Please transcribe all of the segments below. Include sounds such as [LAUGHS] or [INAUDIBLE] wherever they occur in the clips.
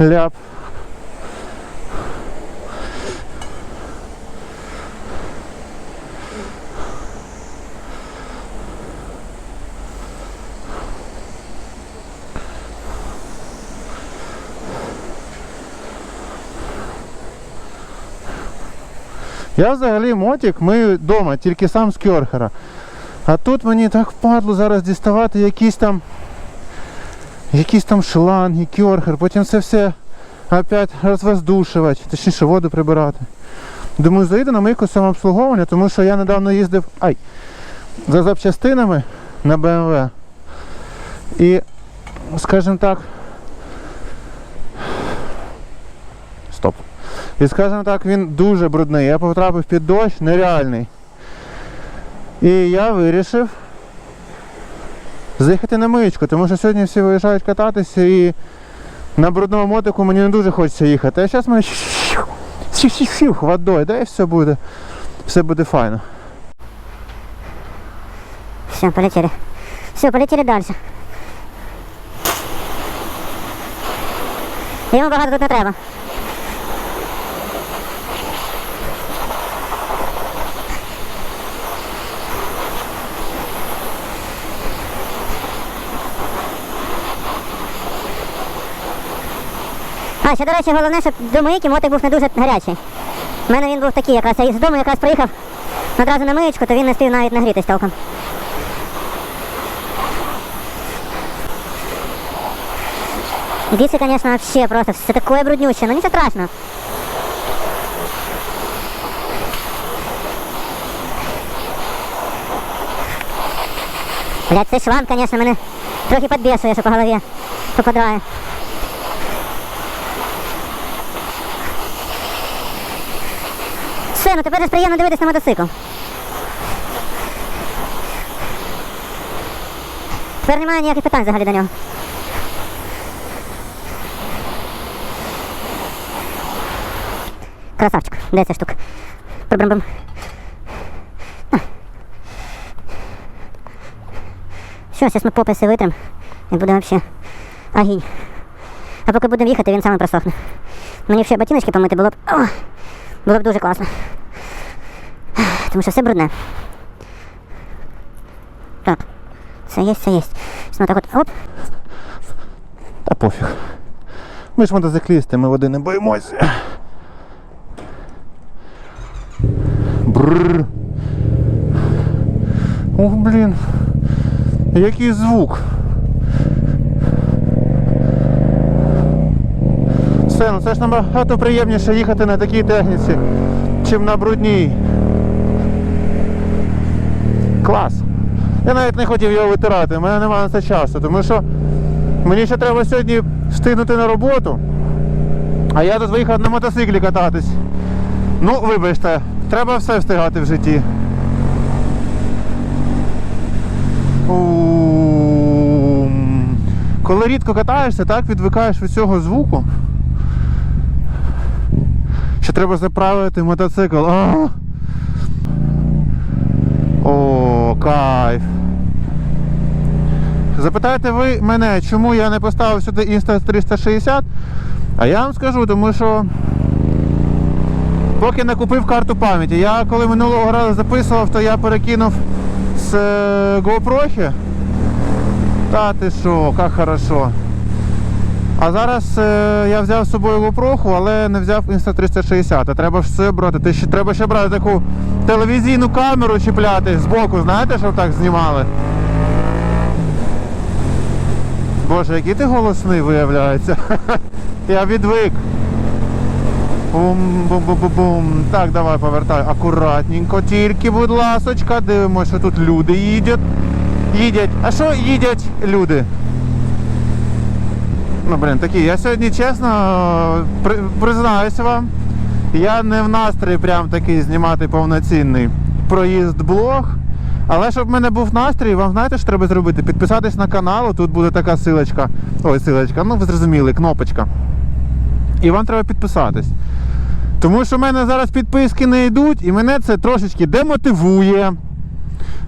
ляп. Я взагалі мотик мию вдома, тільки сам з кьорхера. А тут мені так впадло зараз діставати якісь там якісь там шланги, кьорхер, потім це все опять розвоздушувати, точніше воду прибирати. Думаю, заїду на мийку самообслуговування, тому що я недавно їздив ай, за запчастинами на BMW. І, скажімо так. Стоп. І скажімо так, він дуже брудний. Я потрапив під дощ, нереальний. І я вирішив заїхати на миючку, тому що сьогодні всі виїжджають кататися і на брудному мотику мені не дуже хочеться їхати. А зараз мене сів водою, да і все буде. Все буде файно. Все, полетели. Все, полетели дальше. Йому багато тут не треба. А, ще, до речі, головне, щоб до мийки мотик був не дуже гарячий. У мене він був такий якраз. Я з дому якраз приїхав одразу на миєчку, то він не встиг навіть нагрітись толком. Дисы, конечно, вообще просто все такое бруднющее, но ничего страшного. Блять, цей шланг, конечно, мене трохи підбешує, що по голові попадає. Все, ну тепер ж приємно на мотоцикл. Тепер немає ніяких питань взагалі до нього. Красавчик. Де ця штука? А. Все, зараз ми пописи витрим і буде взагалі агінь. А поки будемо їхати, він саме просохне. Мені ще ботиночки помити було б. О, було б дуже класно. Тому що все брудне. Так. Це є, це є. Зараз так от. Оп. Та пофіг. Ми ж мотоциклісти, ми води не боїмося. Бррр. Ох, блін. Який звук. Все, ну це ж набагато приємніше їхати на такій техніці, чим на брудній. Клас. Я навіть не хотів його витирати, у мене немає на це часу, тому що мені ще треба сьогодні встигнути на роботу. А я тут виїхав на мотоциклі кататись. Ну, вибачте, треба все встигати в житті. Коли рідко катаєшся, так відвикаєш від цього звуку. Треба заправити мотоцикл. А! О, кайф. Запитаєте ви мене, чому я не поставив сюди Insta 360? А я вам скажу, тому що поки не купив карту пам'яті. Я коли минулого разу записував, то я перекинув з е, GoPro. Та ти що, як хорошо. А зараз е, я взяв з собою GoPro, але не взяв Insta 360. А треба ж все брати. Ти ще, треба ще брати таку телевізійну камеру чіпляти збоку, знаєте, щоб так знімали. Боже, який ти голосний виявляється. [LAUGHS] Я відвик. Бум-бум-бум-бум. Так, давай повертай. Акуратненько, тільки, будь ласочка, дивимося, що тут люди їдять. Їдять. А що їдять люди? Ну, блін, такі. Я сьогодні чесно при, признаюся вам. Я не в настрої прям такий знімати повноцінний проїзд блог. Але щоб в мене був настрій, вам знаєте, що треба зробити? Підписатись на канал, тут буде така силочка. Ой, силочка, ну ви зрозуміли, кнопочка. І вам треба підписатись. Тому що в мене зараз підписки не йдуть, і мене це трошечки демотивує.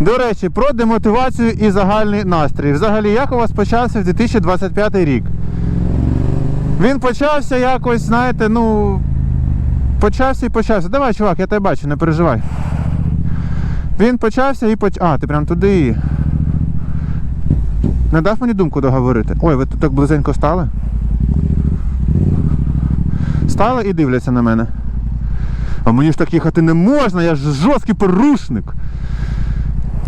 До речі, про демотивацію і загальний настрій. Взагалі, як у вас почався 2025 рік? Він почався якось, знаєте, ну. Почався і почався. Давай, чувак, я тебе бачу, не переживай. Він почався і поч... А, ти прям туди. Не дав мені думку договорити. Ой, ви тут так близенько стали? Стали і дивляться на мене. А мені ж так їхати не можна, я ж жорсткий порушник.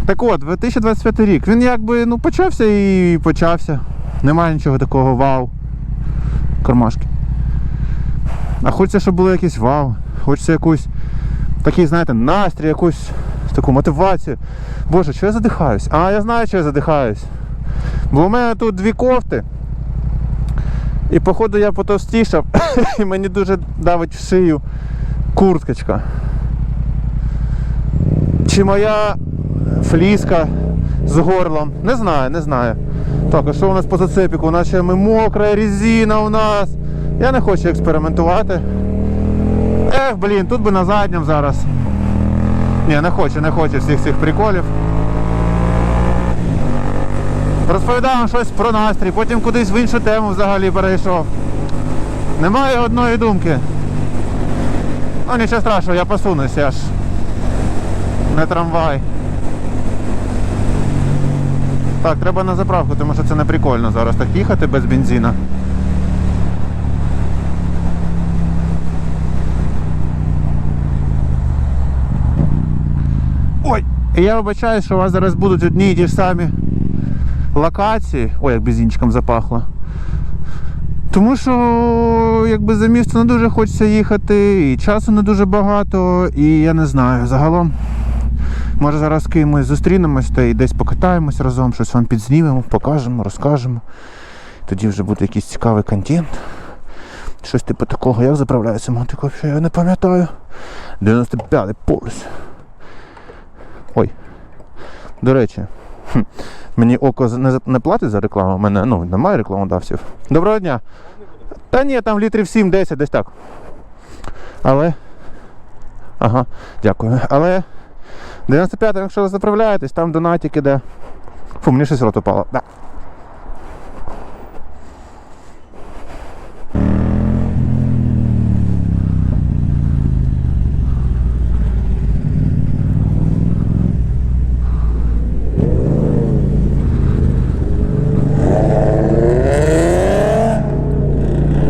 Так от, 2025 рік. Він якби ну, почався і почався. Немає нічого такого вау. Кармашки. А хочеться, щоб було якесь вау. Хочеться якусь такий, знаєте, настрій, якусь таку мотивацію. Боже, що я задихаюсь? А, я знаю, що я задихаюсь. Бо у мене тут дві кофти. І походу я потовстішав, [COUGHS] і мені дуже давить в шию курткочка. Чи моя фліска з горлом? Не знаю, не знаю. Так, а що у нас по зацепіку? У нас ще ми мокра резина у нас. Я не хочу експериментувати. Ех, блін, тут би на задньому зараз. Ні, не хочу, не хочу всіх цих приколів. Розповідав вам щось про настрій, потім кудись в іншу тему взагалі перейшов. Немає одної думки. Ну нічого страшного, я посунусь, я ж не трамвай. Так, треба на заправку, тому що це не прикольно зараз так їхати без бензина. Ой! І я вибачаю, що у вас зараз будуть одні і ті ж самі локації. Ой, як бензинчиком запахло. Тому що якби за місто не дуже хочеться їхати, і часу не дуже багато, і я не знаю. Загалом, може зараз з кимось зустрінемось та і десь покатаємось разом, щось вам підзнімемо, покажемо, розкажемо. Тоді вже буде якийсь цікавий контент. Щось типу такого, як заправляється мотик, взагалі я не пам'ятаю. 95-й полюс. Ой. До речі, хм, мені око не, не платить за рекламу, у мене ну, немає рекламодавців. Доброго дня. Та ні, там літрів 7-10, десь так. Але. Ага, дякую. Але 95 якщо ви заправляєтесь, там донатик іде. Фу, мені щось рот упало. Да.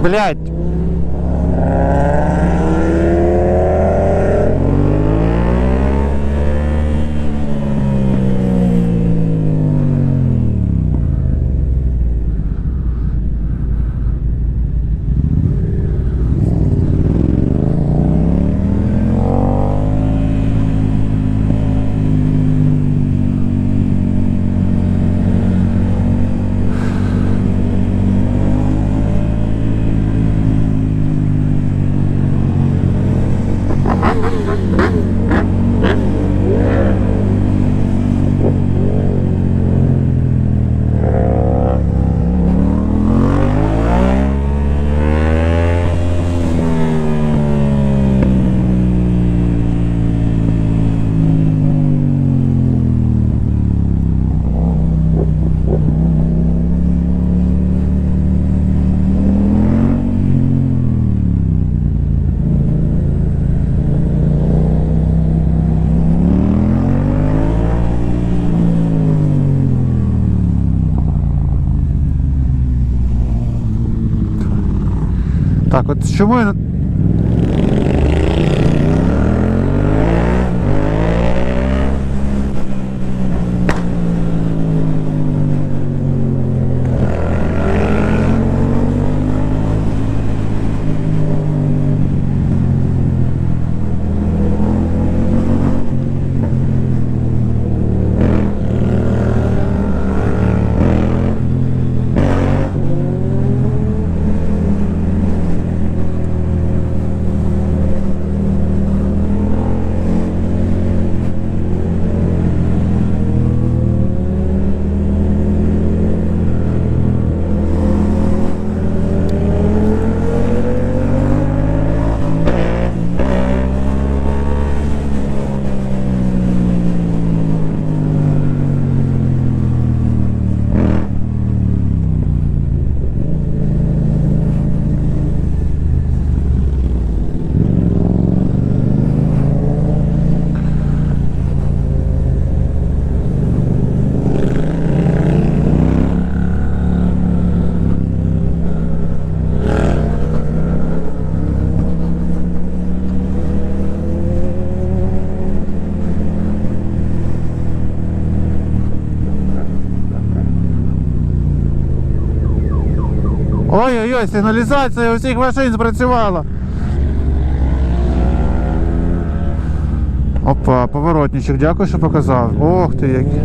Блять. Так, от чому Ой-ой-ой, сигналізація у всіх машин спрацювала. Опа, поворотничок, дякую, що показав. Ох ти який.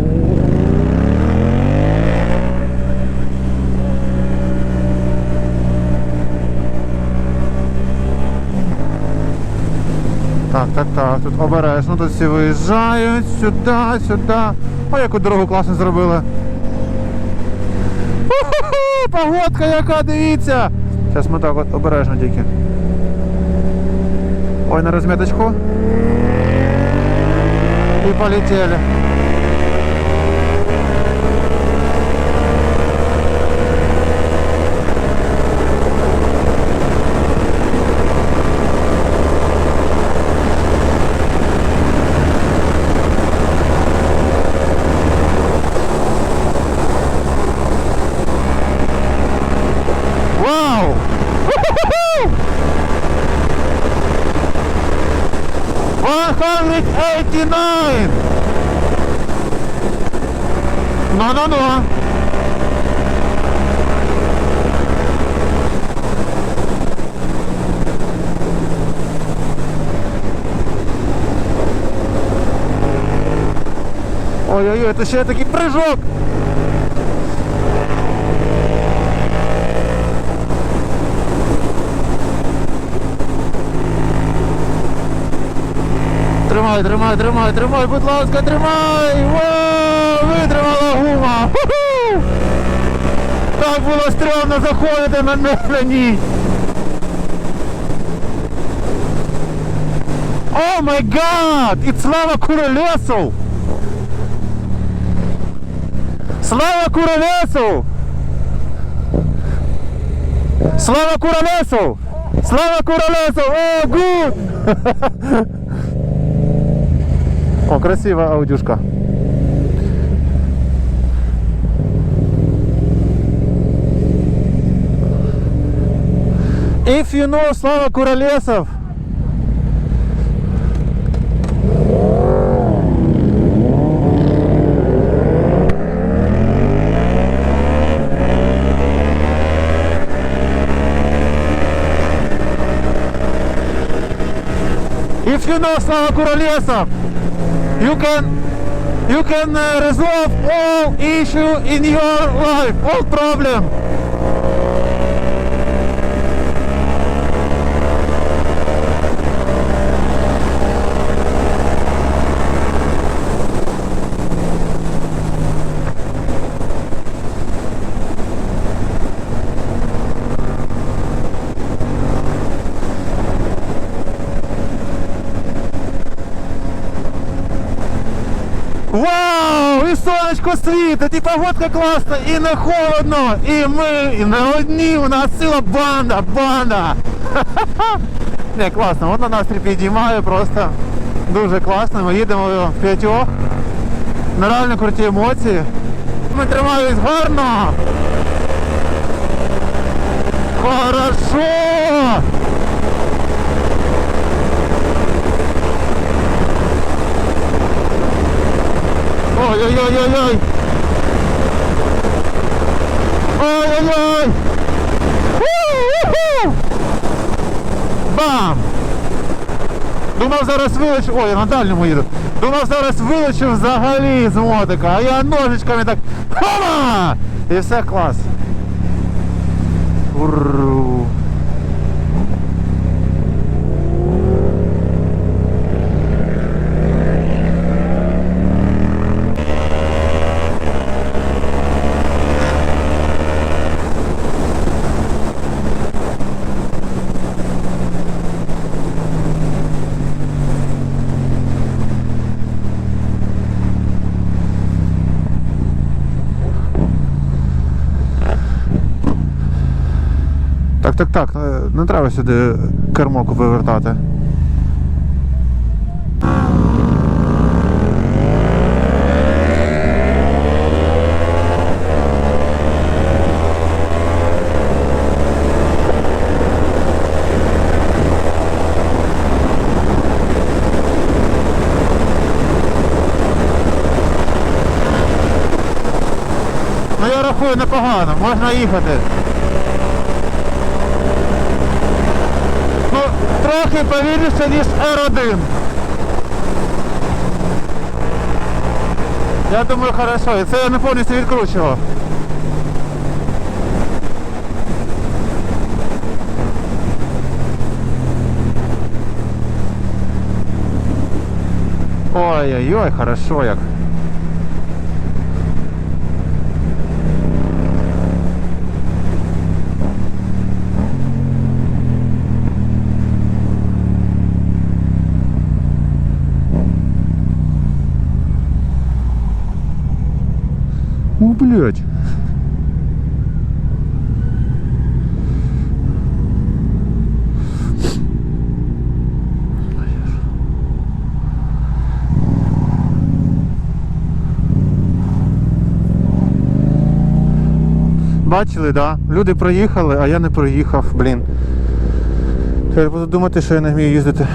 Так, так, так, тут обережно, тут всі виїжджають сюди, сюди. Ой, яку дорогу класно зробили. Уху, погодка яка, дивіться! Зараз ми так от обережно тільки. Ой, на розміточку. І полетели. Ой-ой-ой, это ще такий прыжок. Тримай, тримай, тримай, тримай, будь ласка, тримай! Вау! Витримала гума! Так було стрьомно заходити на не- на ній! О май гад! І слава Куролесу! Слава Куролесу! Слава Куролесу! Слава Куролесу! О, гуд! [LAUGHS] О, красива аудюшка. If you know Слава Куролесов, If you know Kurolesov, you can you can uh, resolve all issue in your life, all problem. І сонечко світить, і погодка класна, і не холодно, і ми і не одні, у нас ціла банда, банда. [LAUGHS] Не, класно, вона настрій підіймає просто дуже класно. Ми їдемо в п'ятьох. Нереально круті емоції. Ми тримаємось гарно. Хорошо! Ой-ой-ой-ой-ой! Ой-ой-ой! Бам! Думав зараз вилечу. Ой, я на дальньому їду. Думав зараз вилечу взагалі з мотика, а я ножичками так. Хома! І все клас. Уру. Так, так, е, не треба сюди кермо вивертати. Ну я рахую непогано, можна їхати. Трохи повільніше, ніж R1. Я думаю, хорошо. І це я не повністю відкручував. Ой-ой-ой, хорошо як. У, блядь. Бачили, да? Люди проїхали, а я не проїхав, блін. Тепер буду думати, що я не вмію їздити.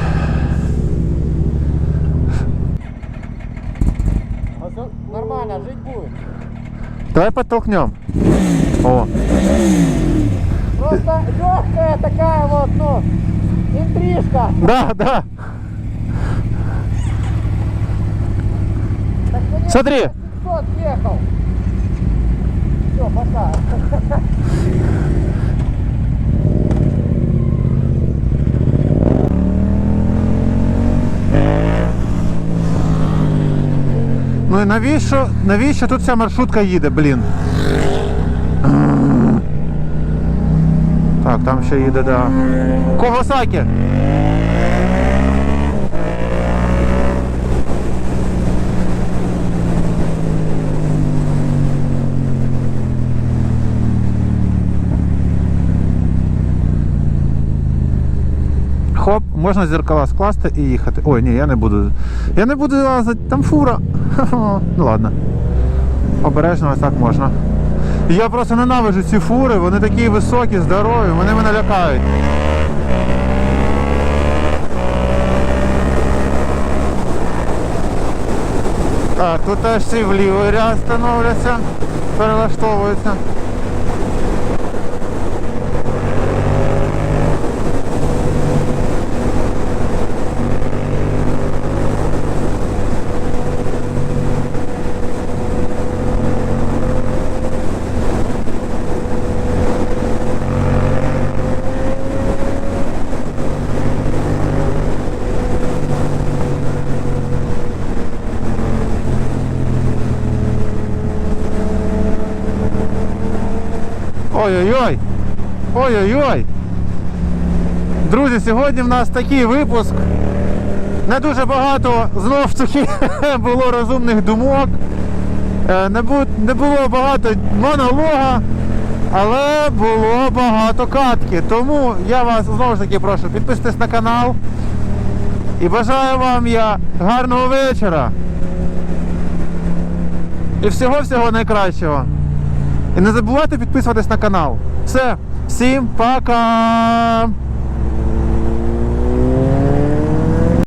Давай подтолкнем. О, Просто легкая такая вот, ну, интрижка. да, да. Так мне Смотри. 700 ехал. Все, пока. [LAUGHS] Ну і навіщо, навіщо тут ця маршрутка їде, блін? Так, там ще їде, да. Ковасакі. Можна зеркала скласти і їхати. Ой, ні, я не буду. Я не буду лазити, там фура. [LAUGHS] Ну ладно. Обережно ось так можна. Я просто ненавиджу ці фури, вони такі високі, здорові, вони мене лякають. Так, тут теж всі в лівий ряд становляться, перелаштовуються. Ой-ой-ой! Ой-ой-ой! Друзі, сьогодні в нас такий випуск. Не дуже багато знов таки [LAUGHS] було розумних думок. Е, не було багато монолога, але було багато катки. Тому я вас знову ж таки прошу, підписуйтесь на канал. І бажаю вам я гарного вечора. І всього-всього найкращого. І не забувайте підписуватись на канал. Все, всім пока!